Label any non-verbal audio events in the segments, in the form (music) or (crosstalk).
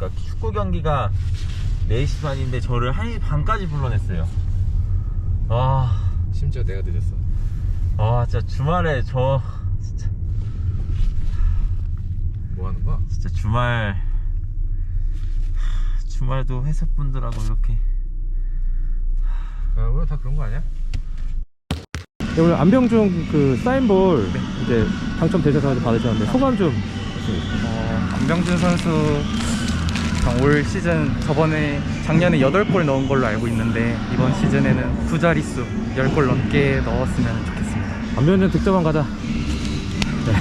그러니까 축구 경기가 4시 반인데 저를 1시 반까지 불러냈어요. 아, 심지어 내가 늦었어. 아 진짜 주말에 저 진짜 뭐 하는 거야? 진짜 주말 주말도 회사분들하고 이렇게 야, 원래 다 그런 거 아니야? 네, 오늘 안병준 그 사인볼 이제 당첨되셔서 받으셨는데 소감 좀 어, 안병준 선수 올 시즌 저번에 작년에 8골 넣은 걸로 알고 있는데 이번 시즌에는 두 자릿수 10골 넘게 넣었으면 좋겠습니다. 안병준 득점왕 가자. 네.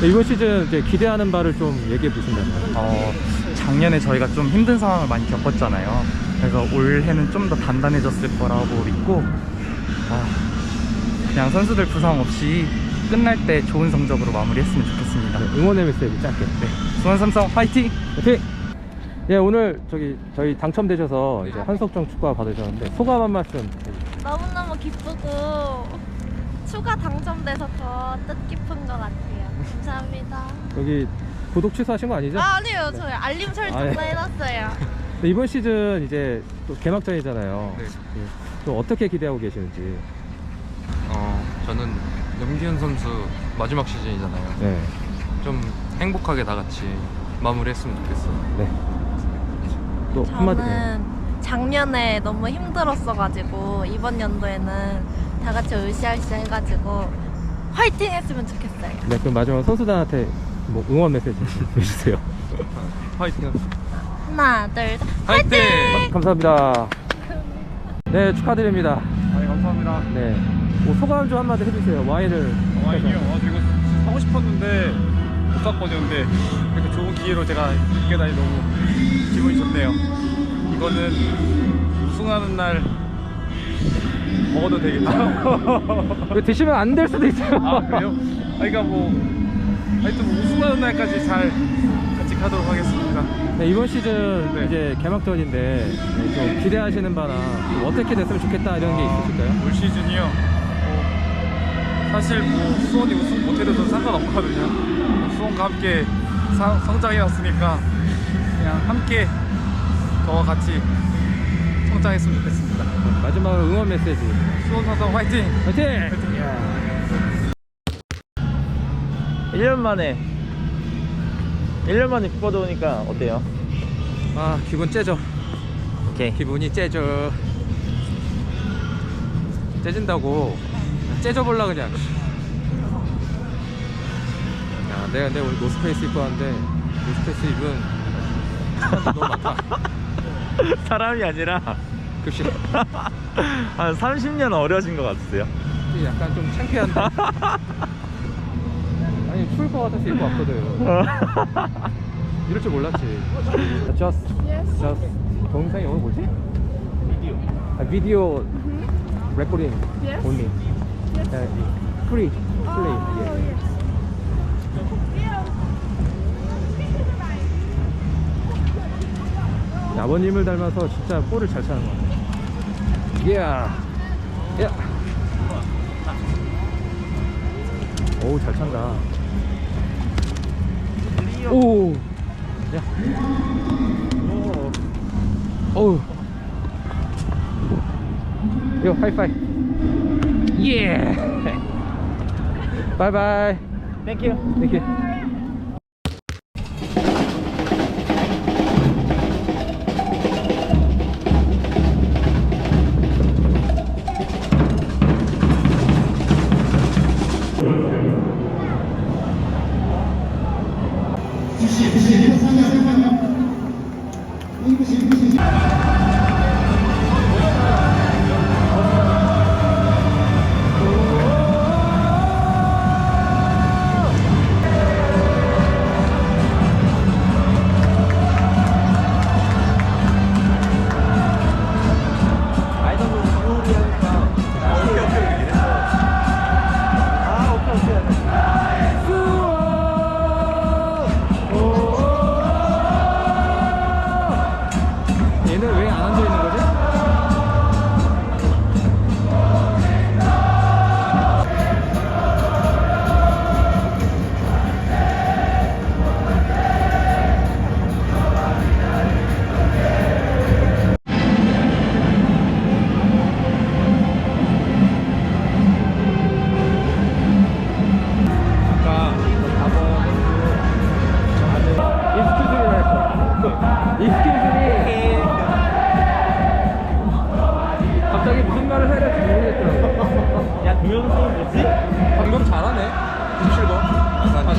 네, (laughs) 이번 시즌 이제 기대하는 바를 좀 얘기해 보신다면. 어, 작년에 저희가 좀 힘든 상황을 많이 겪었잖아요. 그래서 올해는 좀 더 단단해졌을 거라고 믿고 아, 그냥 선수들 부상 없이 끝날 때 좋은 성적으로 마무리했으면 좋겠습니다. 네, 응원의 메시지 짧게. 네, 수원 삼성 화이팅! 화이팅! 예, 오늘 저기 저희 당첨되셔서 이제 한석정 축구화 받으셨는데 소감 한 말씀. 해주세요. 너무너무 기쁘고 추가 당첨돼서 더 뜻깊은 것 같아요. 감사합니다. (laughs) 여기 구독 취소하신 거 아니죠? 아, 아니요, 저희 알림 설정도 아, 예. 해놨어요. 네, 이번 시즌 이제 또 개막전이잖아요. 네. 예, 또 어떻게 기대하고 계시는지. 어, 저는 염기현 선수 마지막 시즌이잖아요. 네. 좀 행복하게 다 같이 마무리했으면 좋겠어. 네. 또 한마디. 네. 저는 작년에 너무 힘들었어가지고 이번 연도에는 다 같이 으쌰으쌰 해가지고 화이팅 했으면 좋겠어요. 네, 그럼 마지막 선수단한테 뭐 응원 메시지 (laughs) 해주세요. 화이팅! 하나, 둘, 셋. 화이팅! 감사합니다. 네, 축하드립니다. 아, 감사합니다. 네. 뭐 소감 좀 한마디 해주세요. 와인을. 와인이요. 아, 저 이거 사고 싶었는데 못 샀거든요. 이렇게 좋은 기회로 제가 입게 다니 너무 기분이 좋네요. 이거는 우승하는 날 먹어도 되겠다. (laughs) 이거 드시면 안 될 수도 있어요. 아 그래요? 아 그러니까 뭐 하여튼 뭐 우승하는 날까지 잘 같이 가도록 하겠습니다. 네, 이번 시즌 네. 이제 개막전인데 네, 좀 기대하시는 바나 좀 어떻게 됐으면 좋겠다 이런 게 있으실까요? 올 시즌이요. 뭐 사실 뭐 수원이 우승 못해도 상관없거든요. 수원과 함께 상- 성장해왔으니까 그냥 함께 저와 같이 성장했으면 좋겠습니다. 마지막으로 응원 메시지. 수원 삼성 화이팅! 화이팅! 1년 만에 1년 만에 국가 들어오니까 어때요? 아, 기분 째죠. 오케이 기분이 째져. 째진다고. 째져 볼라 그냥. 야, 내가 근데 오늘 노스페이스 입고 왔는데 노스페이스 입은 사람들 너무 많다. (laughs) 사람이 아니라 급식. (laughs) 한 30년 어려진 것 같으세요? 약간 좀 창피한데. (laughs) 아니 추울 것 같아서 입고 왔거든. 이럴 줄 몰랐지. Just, just 동영상이 오늘 뭐지? 비디오. 아 비디오 레코딩 only. 네, free, play. 예. 아버님을 닮아서 진짜 볼을 잘 차는 것 같아요. 이야. 야. 오우 잘 찬다. 오. 야. 오우. 요 하이파이. 예. 바이바이. 땡큐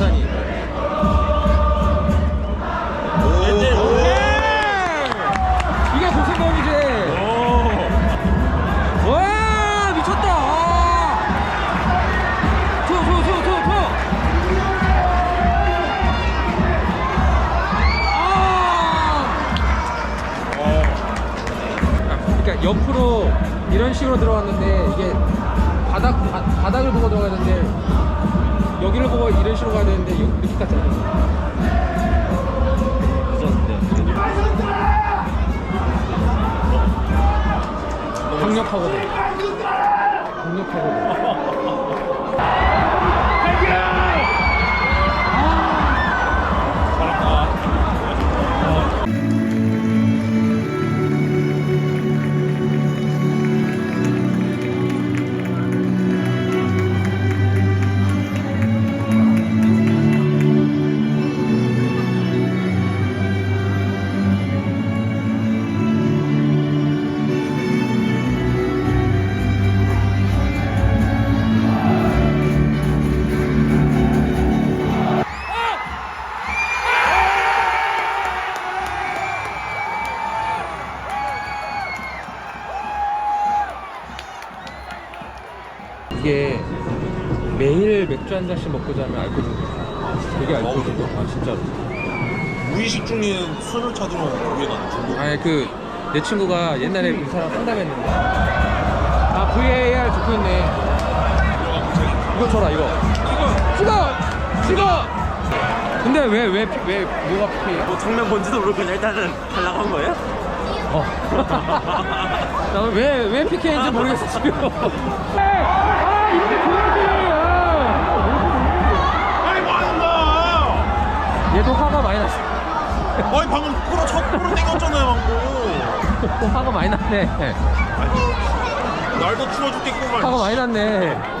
땡큐. 27번 마산이 이게 고승범이지? 와 미쳤다. 투투투투투 그러니까 옆으로 이런 식으로 들어갔는데 이게 바닥 바, 바닥을 보고 들어가야 되는데 여기를 보고 이런 식으로 가야 되는데 여- 이렇게 갔잖아요. 강력하거든. 강력하거든. 이게 매일 맥주 한 잔씩 먹고 자면 알코올 되게 알코올 중독. 아 진짜로. 무의식 중에 술을 찾으면 그게 나는 중독. 아니 그 내 친구가 옛날에 이 사람 상담했는데 아 VAR 듣고 있네 이거 줘라 이거 찍어 찍어 근데 왜 왜 왜 뭐가 PK 뭐 정면 뭔지도 모르고 그냥 일단은 달라고 한 거예요? 어. (laughs) 나왜왜 PK인지 모르겠어 지금 (laughs) (laughs) 방금 코로 첫 코로 땡겼잖아요 방금. 또 (laughs) 화가 많이 났네 날도 추워 죽겠구만. 화가 많이 났네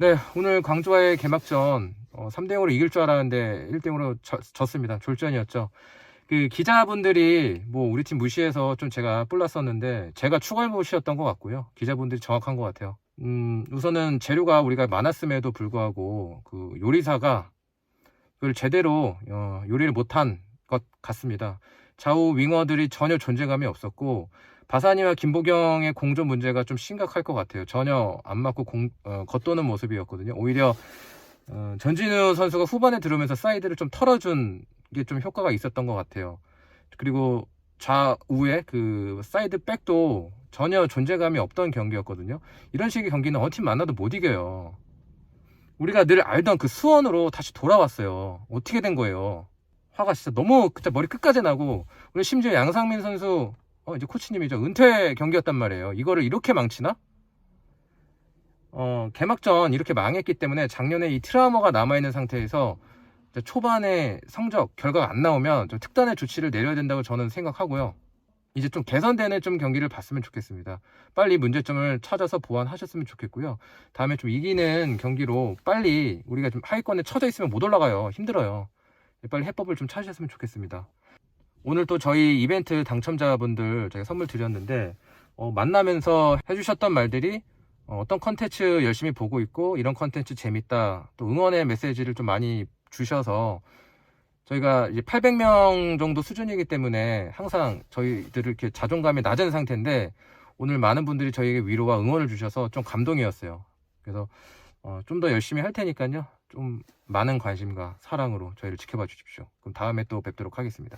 네, 오늘 광주와의 개막전 어, 3대 0으로 이길 줄 알았는데 1대 0으로 졌습니다. 졸전이었죠. 그 기자분들이 뭐 우리 팀 무시해서 좀 제가 뿔났었는데 제가 추가무시였던 것 같고요. 기자분들이 정확한 것 같아요. 음, 우선은 재료가 우리가 많았음에도 불구하고 그 요리사가 그걸 제대로 어, 요리를 못한 것 같습니다. 좌우 윙어들이 전혀 존재감이 없었고 바사니와 김보경의 공조 문제가 좀 심각할 것 같아요. 전혀 안 맞고 공, 어, 겉도는 모습이었거든요. 오히려 어, 전진우 선수가 후반에 들어오면서 사이드를 좀 털어준 게 좀 효과가 있었던 것 같아요. 그리고 좌우에 그 사이드 백도 전혀 존재감이 없던 경기였거든요. 이런 식의 경기는 어팀 만나도 못 이겨요. 우리가 늘 알던 그 수원으로 다시 돌아왔어요. 어떻게 된 거예요? 화가 진짜 너무 진짜 머리 끝까지 나고 우리 심지어 양상민 선수 어 이제 코치님이죠 은퇴 경기였단 말이에요. 이거를 이렇게 망치나? 어 개막전 이렇게 망했기 때문에 작년에 이 트라우마가 남아 있는 상태에서 초반에 성적 결과가 안 나오면 좀 특단의 조치를 내려야 된다고 저는 생각하고요. 이제 좀 개선되는 좀 경기를 봤으면 좋겠습니다. 빨리 문제점을 찾아서 보완하셨으면 좋겠고요. 다음에 좀 이기는 경기로 빨리 우리가 좀 하위권에 처져 있으면 못 올라가요. 힘들어요. 빨리 해법을 좀 찾으셨으면 좋겠습니다. 오늘 또 저희 이벤트 당첨자분들 제가 선물 드렸는데 어, 만나면서 해주셨던 말들이 어, 떤 컨텐츠 열심히 보고 있고 이런 컨텐츠 재밌다 또 응원의 메시지를 좀 많이 주셔서 저희가 이제 800명 정도 수준이기 때문에 항상 저희들을 이렇게 자존감이 낮은 상태인데 오늘 많은 분들이 저희에게 위로와 응원을 주셔서 좀 감동이었어요. 그래서 어, 좀 더 열심히 할 테니까요. 좀 많은 관심과 사랑으로 저희를 지켜봐 주십시오. 그럼 다음에 또 뵙도록 하겠습니다.